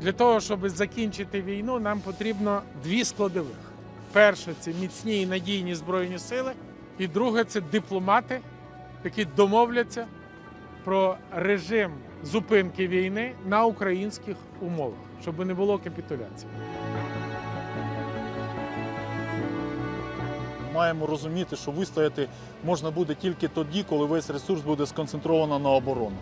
Для того, щоб закінчити війну, нам потрібно дві складових. Перше це міцні і надійні збройні сили, і друге це дипломати, які домовляться про режим зупинки війни на українських умовах, щоб не було капітуляції. Маємо розуміти, що вистояти можна буде тільки тоді, коли весь ресурс буде сконцентровано на оборону.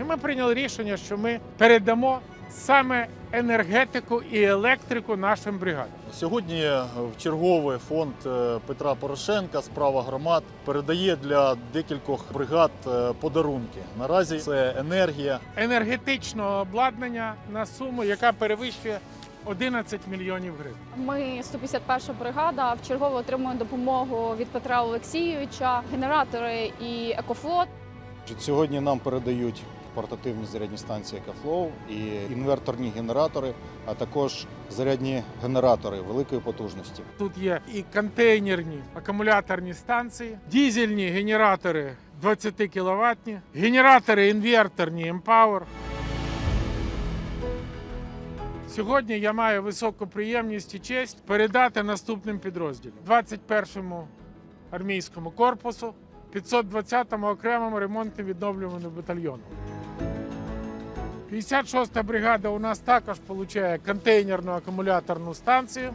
І ми прийняли рішення, що ми передамо саме енергетику і електрику нашим бригадам. Сьогодні в чергове фонд е, Петра Порошенка справа громад передає для декількох бригад е, подарунки. Наразі це енергія, енергетичного обладнання на суму, яка перевищує 11 мільйонів гривень. Ми 151 бригада в чергово отримуємо допомогу від Петра Олексійовича, генератори і екофлот. Сьогодні нам передають портативні зарядні станції «Екофлоу» і інверторні генератори, а також зарядні генератори великої потужності. Тут є і контейнерні акумуляторні станції, дізельні генератори 20 кВт, генератори інверторні Empower. Сьогодні я маю високу приємність і честь передати наступним підрозділам: 21-му армійському корпусу, 520-му окремому ремонтно-відновлюваному батальйону. 56-та бригада у нас також отримує контейнерну акумуляторну станцію.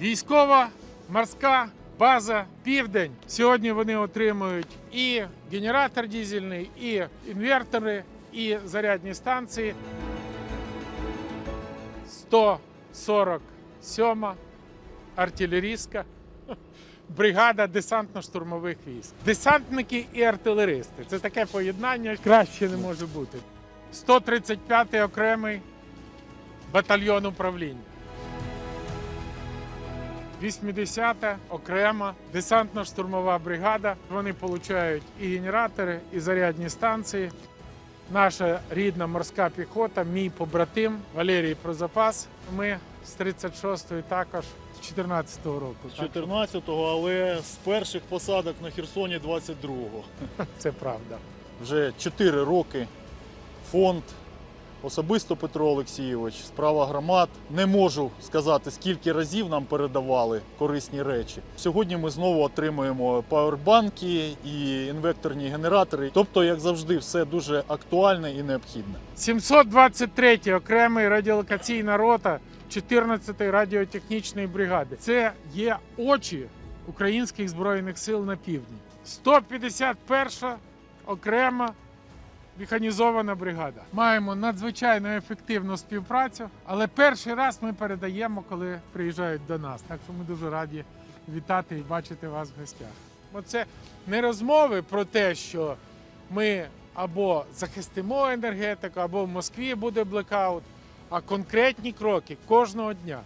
Військова морська база Південь. Сьогодні вони отримують і генератор дізельний, і інвертори, і зарядні станції. 147 артилерійська Бригада десантно-штурмових військ. Десантники і артилеристи. Це таке поєднання краще не може бути. 135-й окремий батальйон управління. 80-та окрема десантно-штурмова бригада. Вони отримують і генератори, і зарядні станції. Наша рідна морська піхота, мій побратим Валерій Прозапас. Ми з 36-ї також з 14-го року. з 14-го, але з перших посадок на Херсоні 22-го. Це правда. Вже 4 роки фонд, особисто Петро Олексійович, справа громад. Не можу сказати, скільки разів нам передавали корисні речі. Сьогодні ми знову отримуємо павербанки і інвекторні генератори. Тобто, як завжди, все дуже актуальне і необхідне. 723 окремий радіолокаційна рота 14-ї радіотехнічної бригади. Це є очі українських збройних сил на півдні. 151 окрема механізована бригада. Маємо надзвичайно ефективну співпрацю, але перший раз ми передаємо, коли приїжджають до нас. Так що ми дуже раді вітати і бачити вас в гостях. Бо це не розмови про те, що ми або захистимо енергетику, або в Москві буде блекаут, а конкретні кроки кожного дня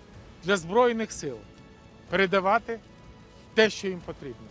для Збройних сил передавати те, що їм потрібно.